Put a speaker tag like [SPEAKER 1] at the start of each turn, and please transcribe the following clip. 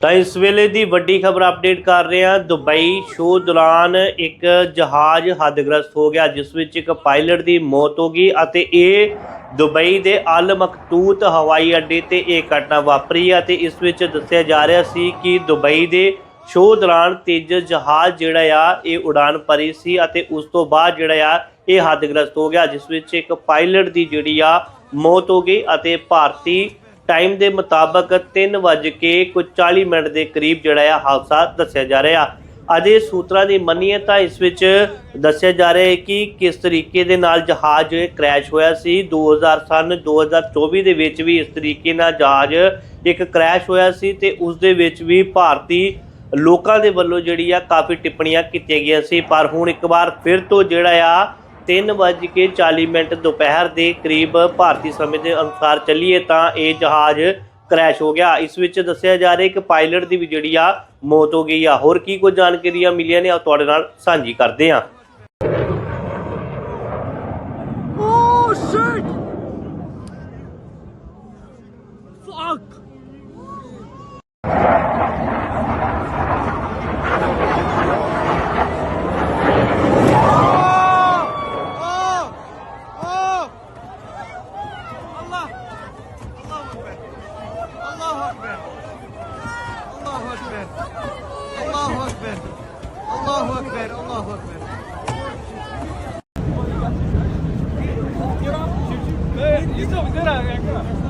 [SPEAKER 1] ਤਾਂ ਇਸ ਵੇਲੇ ਦੀ ਵੱਡੀ ਖਬਰ ਅਪਡੇਟ ਕਰ ਰਹੇ ਹਾਂ। ਦੁਬਈ ਸ਼ੋਅ ਦੌਰਾਨ ਇੱਕ ਜਹਾਜ਼ ਹੱਦਗ੍ਰਸਤ ਹੋ ਗਿਆ, ਜਿਸ ਵਿੱਚ ਇੱਕ ਪਾਇਲਟ ਦੀ ਮੌਤ ਹੋ ਗਈ ਅਤੇ ਇਹ ਦੁਬਈ ਦੇ ਅਲ ਮਕਤੂਤ ਹਵਾਈ ਅੱਡੇ ਤੇ ਇਹ ਘਟਨਾ ਵਾਪਰੀ ਹੈ ਅਤੇ ਇਸ ਵਿੱਚ ਦੱਸਿਆ ਜਾ ਰਿਹਾ ਸੀ ਕਿ ਦੁਬਈ ਦੇ ਸ਼ੋਅ ਦੌਰਾਨ ਤੇਜ ਜਹਾਜ਼ ਜਿਹੜਾ ਆ, ਇਹ ਉਡਾਨ ਭਰੀ ਸੀ ਅਤੇ ਉਸ ਤੋਂ ਬਾਅਦ ਜਿਹੜਾ ਆ, ਇਹ ਹੱਦਗ੍ਰਸਤ ਹੋ ਗਿਆ, ਜਿਸ ਵਿੱਚ ਇੱਕ ਪਾਇਲਟ ਦੀ ਜਿਹੜੀ ਆ, ਮੌਤ ਹੋ ਗਈ ਅਤੇ ਭਾਰਤੀ ਟਾਈਮ ਦੇ ਮੁਤਾਬਕ 3:40 ਕੁਝ 40 ਮਿੰਟ ਦੇ ਕਰੀਬ ਜਿਹੜਾ ਆ ਹਾਦਸਾ ਦੱਸਿਆ ਜਾ ਰਿਹਾ। ਅਜੇ ਸੂਤਰਾਂ ਦੀ ਮੰਨੀਏ ਤਾਂ ਇਸ ਵਿੱਚ ਦੱਸਿਆ ਜਾ ਰਿਹਾ ਹੈ ਕਿ ਕਿਸ ਤਰੀਕੇ ਦੇ ਨਾਲ ਜਹਾਜ਼ ਕ੍ਰੈਸ਼ ਹੋਇਆ ਸੀ। 2000 ਸਨ 2024 ਦੇ ਵਿੱਚ ਵੀ ਇਸ ਤਰੀਕੇ ਨਾਲ ਜਹਾਜ਼ ਇੱਕ ਕ੍ਰੈਸ਼ ਹੋਇਆ ਸੀ ਤੇ ਉਸ ਦੇ ਵਿੱਚ ਵੀ ਭਾਰਤੀ ਲੋਕਾਂ ਦੇ ਵੱਲੋਂ ਜਿਹੜੀ ਆ ਕਾਫੀ ਟਿੱਪਣੀਆਂ ਕੀਤੀਆਂ ਗਈਆਂ ਸੀ। ਪਰ ਹੁਣ ਇੱਕ ਵਾਰ ਫਿਰ ਤੋਂ ਜਿਹੜਾ ਆ 3:40 ਮਿੰਟ ਦੁਪਹਿਰ ਦੇ ਕਰੀਬ ਭਾਰਤੀ ਸਮੇਂ ਦੇ ਅਨੁਸਾਰ ਚੱਲੀਏ ਤਾਂ ਇਹ ਜਹਾਜ਼ ਕ੍ਰੈਸ਼ ਹੋ ਗਿਆ। ਇਸ ਵਿੱਚ ਦੱਸਿਆ ਜਾ ਰਿਹਾ ਕਿ ਪਾਇਲਟ ਦੀ ਵੀ ਜਿਹੜੀ ਆ, ਮੌਤ ਹੋ ਗਈ ਆ। ਹੋਰ ਕੀ ਕੁਝ ਜਾਣਕਾਰੀਆਂ ਮਿਲੀਆਂ ਨੇ ਉਹ ਤੁਹਾਡੇ ਨਾਲ ਸਾਂਝੀ ਕਰਦੇ ਹਾਂ।
[SPEAKER 2] Oh shit! Ekber. Allahu Ekber. Allahu Ekber. Allahu Ekber. Allahu Ekber. Get up, get up. Hey, you stop, get out, get out.